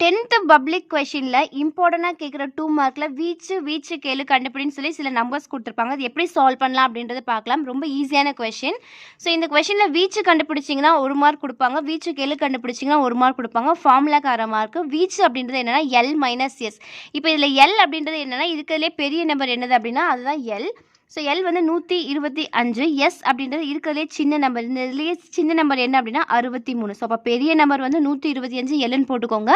Tenth public கொஷினில் இம்பார்ட்டண்ட்டாக கேட்குற டூ மார்க்கில் வீச்சு வீச்சு கேளு கண்டுபிடின்னு சொல்லி சில நம்பர்ஸ் கொடுத்துருப்பாங்க. அது எப்படி சால்வ் பண்ணலாம் அப்படின்றத பார்க்கலாம். ரொம்ப ஈஸியான கொஷின் ஸோ இந்த கொஷினில் வீச்சு கண்டுபிடிச்சிங்கன்னா ஒரு மார்க் கொடுப்பாங்க. வீச்சு கேளு கண்டுபிடிச்சிங்கன்னா ஒரு மார்க் கொடுப்பாங்க. ஃபார்முலாக்கு அரை மார்க் வீச்சு அப்படின்றது என்னென்னா எல் மைனஸ் எஸ் இப்போ இதில் எல் அப்படின்றது என்னென்னா இருக்கிறதுலே பெரிய நம்பர் என்னது அப்படின்னா அதுதான் எல் ஸோ எல் வந்து நூற்றி இருபத்தி அஞ்சு எஸ் அப்படின்றது இருக்கிறதுலே சின்ன நம்பர் இந்த இதுலேயே சின்ன நம்பர் என்ன அப்படின்னா அறுபத்தி மூணு. ஸோ அப்போ பெரிய நம்பர் வந்து நூற்றி இருபத்தி அஞ்சு எல்னு போட்டுக்கோங்க.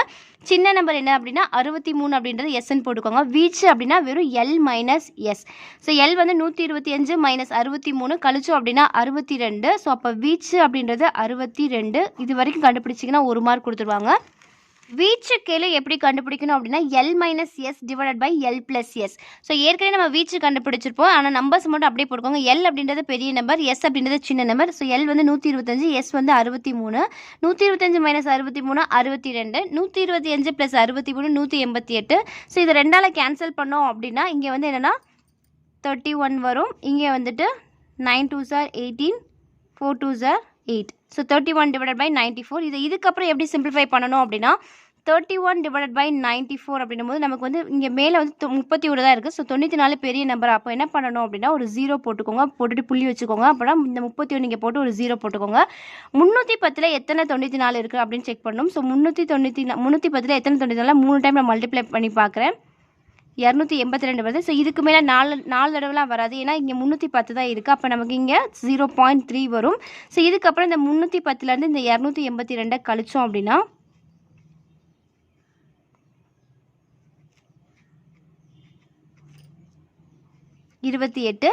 சின்ன நம்பர் என்ன அப்படின்னா அறுபத்தி மூணு அப்படின்றது எஸ்ன்னு போட்டுக்கோங்க. வீச்சு அப்படின்னா வெறும் L minus S so L வந்து நூற்றி இருபத்தி அஞ்சு மைனஸ் அறுபத்தி மூணு கழிச்சோம் அப்படின்னா அறுபத்தி ரெண்டு. ஸோ அப்போ வீச்சு அப்படின்றது அறுபத்தி ரெண்டு. இது வரைக்கும் கண்டுபிடிச்சிங்கன்னா ஒரு மார்க் கொடுத்துருவாங்க. வீச்சு கேளு எப்படி கண்டுபிடிக்கணும் அப்படின்னா L minus S divided by L plus S so ஏற்கனவே நம்ம வீச்சு கண்டுபிடிச்சிருப்போம். ஆனால் நம்பர்ஸ் மட்டும் அப்படியே போட்டுக்கோங்க. எல் அப்படின்றது பெரிய நம்பர் எஸ் அப்படின்றது சின்ன நம்பர் ஸோ எல் வந்து நூற்றி இருபத்தஞ்சு எஸ் வந்து அறுபத்தி மூணு நூற்றி இருபத்தஞ்சு மைனஸ் அறுபத்தி மூணு அறுபத்தி ரெண்டு நூற்றி இருபத்தி அஞ்சு ப்ளஸ் அறுபத்தி மூணு நூற்றி எண்பத்தி எட்டு. ஸோ இது ரெண்டால் கேன்சல் பண்ணோம் அப்படின்னா இங்கே வந்து என்னென்னா தேர்ட்டி ஒன் வரும். இங்கே வந்துட்டு நைன் டூ சார் eighteen four two sir eight so thirty one divided by ninety four இது இதுக்கப்புறம் எப்படி சிம்பிளிஃபை பண்ணணும் அப்படின்னா thirty one divided by ninety four அப்படின்னும் போது நமக்கு வந்து இங்கே மேலே வந்து முப்பத்தி ஒரு தான் இருக்குது ஸோ தொண்ணூற்றி நாலு பெரிய நம்பர் அப்போ என்ன பண்ணணும் அப்படின்னா ஒரு ஜீரோ போட்டுக்கோங்க. போட்டுட்டு புள்ளி வச்சுக்கோங்க. அப்புறம் இந்த முப்பத்தி ஒன்று இங்கே போட்டு ஒரு ஜீரோ போட்டுக்கோங்க. முந்நூற்றி பத்தில் எத்தனை தொண்ணூற்றி நாலு இருக்குது அப்படின்னு செக் பண்ணணும். ஸோ முந்நூற்றி தொண்ணூற்றி முந்நூற்றி பத்தில் எத்தனை தொண்ணூற்றி நாலு? மூணு டைம் நான் மல்டிப்ளை பண்ணி பார்க்குறேன் இரநூத்தி எண்பத்தி ரெண்டு வருது. ஸோ இதுக்கு மேலே நாலு நாலு தடவைலாம் வராது. ஏன்னா இங்கே முந்நூற்றி பத்து தான் இருக்குது அப்போ நமக்கு இங்கே ஜீரோ பாயிண்ட் த்ரீ வரும். ஸோ இதுக்கப்புறம் இந்த முந்நூற்றி பத்துலேருந்து இந்த இரநூத்தி எண்பத்தி ரெண்டை கழிச்சோம் அப்படின்னா இருபத்தி எட்டு.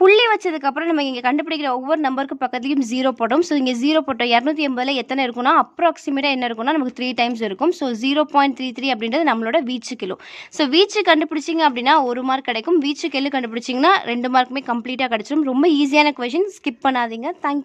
புள்ளி வச்சதுக்கப்புறம் நம்ம இங்கே கண்டுபிடிக்கிற ஒவ்வொரு நம்பருக்கு பக்கத்துலையும் ஜீரோ போட்டோம் ஸோ இங்கே ஜீரோ போட்டோம் இரநூத்தி எண்பதில் எத்தனை இருக்குன்னா அப்ராக்சிமேட்டாக என்ன இருக்குன்னா நமக்கு த்ரீ டைம்ஸ் இருக்கும். So zero point three three அப்படின்றது நம்மளோட வீச்சு கிலோ ஸோ வீச்சு கண்டுபிடிச்சிங்க அப்படின்னா ஒரு மார்க் கிடைக்கும். வீச்சு கெல்லு கண்டுபிடிச்சிங்கன்னா ரெண்டு மார்க்குமே கம்ப்ளீட்டாக கிடச்சிடும் ரொம்ப ஈஸியான கொஷின் ஸ்கிப் பண்ணாதீங்க. தேங்க்யூ